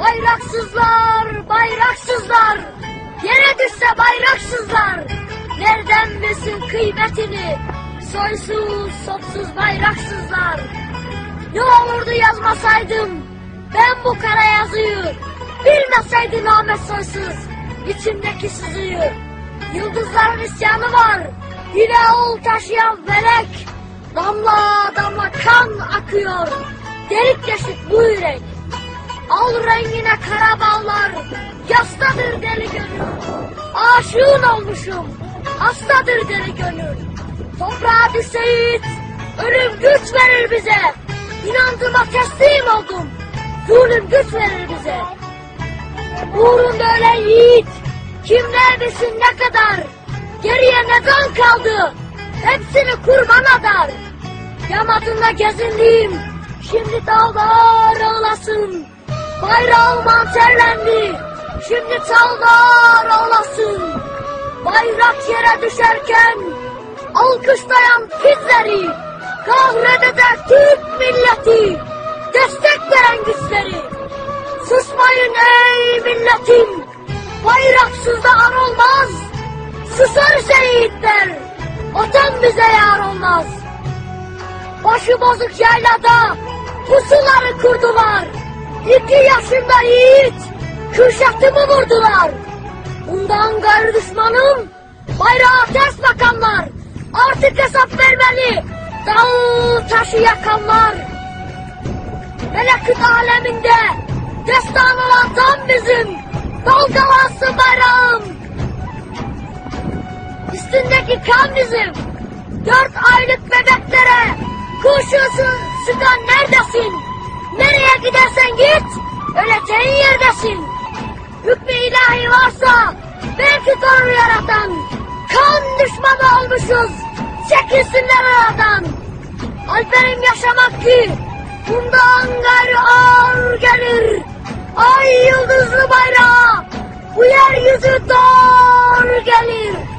Bayraksızlar, bayraksızlar, yere düşse bayraksızlar. Nereden bilsin kıymetini, soysuz, sopsuz bayraksızlar. Ne olurdu yazmasaydım, ben bu kara yazıyı, bilmeseydim Ahmet Soysuz, içimdeki sızıyı. Yıldızların isyanı var, yine ol taşıyan felek, damla damla kan akıyor, delik deşik bu yürek. Al rengine kara bağlar, yastadır deli gönül. Aşığın olmuşum, hastadır deli gönül. Toprağa düşseyit, ölüm güç verir bize. İnandığıma teslim oldum, zulüm güç verir bize. Uğrunda ölen yiğit, kim ne bilsin ne kadar. Geriye ne kan kaldı, hepsini kurban adar. Yamadında gezindiğim, şimdi dağlar ağlasın. Bayrağım manterlendi, şimdi çallar ağlasın. Bayrak yere düşerken, alkışlayan bizleri, kahrede Türk milleti, destek veren güçleri. Susmayın ey milletim, bayraksız da an olmaz. Susar şehitler, vatan bize yar olmaz. Başı bozuk yaylada pusuları kurdular. İki yaşında yiğit Kürşat'ımı vurdular. Bundan gayrı düşmanım bayrağa ters bakanlar. Artık hesap vermeli dağ taşı yakanlar. Melekut aleminde destan olan tam bizim dalgalansın bayrağım. Üstündeki kan bizim. Dört aylık bebeklere kurşun sıkan neredesin? Nereye gidersen git, öleceğin yerdesin. Hükmü ilahi varsa belki Tanrı yaratan. Kan düşmanı olmuşuz, çekilsinler aradan. Alperim yaşamak ki bundan gayrı ağır gelir. Ay yıldızlı bayrağı bu yeryüzü doğru gelir.